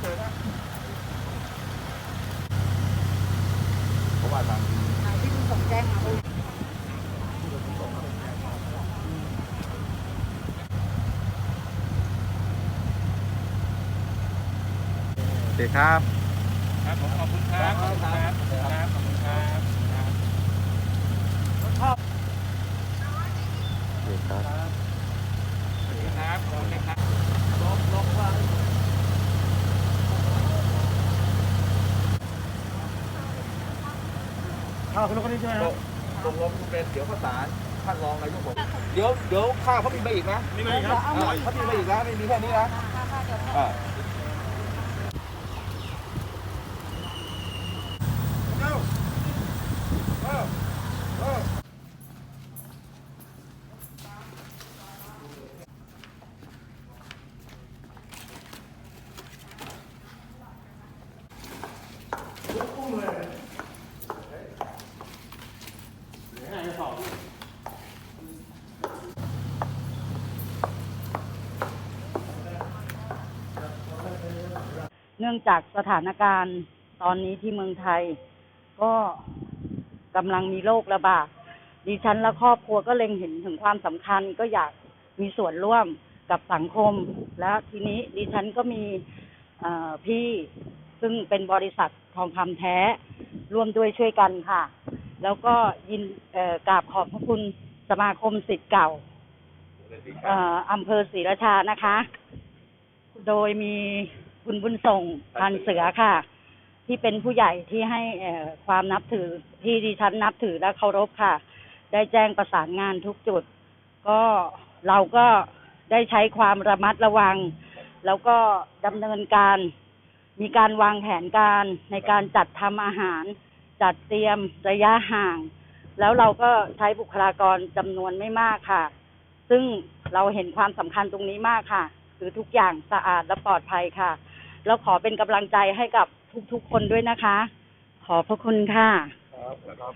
เพราทางที่คุณส่งแจ้งมาเขาโอเคครับ ครับผมขอบคุณครับขอบครับ ข้าวคุณลูกคนนี้ใช่ไหมครับตกลงคุณเป็นเดี๋ยวประสานท่านรองนายกผมเดี๋ยวเดี๋ยวข้าวเขามีมาอีกนะนี่ไหมครับอ่าเขามีมาอีกนะไม่มีแค่นี้นะอ่าเเนื่องจากสถานการณ์ตอนนี้ที่เมืองไทย ก็กำลังมีโรคระบาดดิฉันและครอบครัวก็เล็งเห็นถึงความสำคัญก็อยากมีส่วนร่วมกับสังคม และทีนี้ดิฉันก็มีพี่ซึ่งเป็นบริษัททองคำแท้ร่วมด้วยช่วยกันค่ะ แล้วก็ยินเอ่อกราบขอบพระคุณสมาคมสิทธิ์เก่าเอ่ออำเภอศรีราชานะคะ โดยมีคุณบุญส่งพันเสือค่ะ ที่เป็นผู้ใหญ่ที่ให้เอ่อความนับถือที่ดิฉันนับถือและเคารพค่ะ ได้แจ้งประสานงานทุกจุด ก็เราก็ได้ใช้ความระมัดระวัง แล้วก็ดำเนินการ มีการวางแผนการในการจัดทำอาหาร จัดเตรียมระยะห่าง แล้วเราก็ใช้บุคลากรจำนวนไม่มากค่ะ ซึ่งเราเห็นความสำคัญตรงนี้มากค่ะ คือทุกอย่างสะอาดและปลอดภัยค่ะ แล้วขอเป็นกำลังใจให้กับทุกๆคนด้วยนะคะ ขอบพระคุณค่ะ ครับค่ะ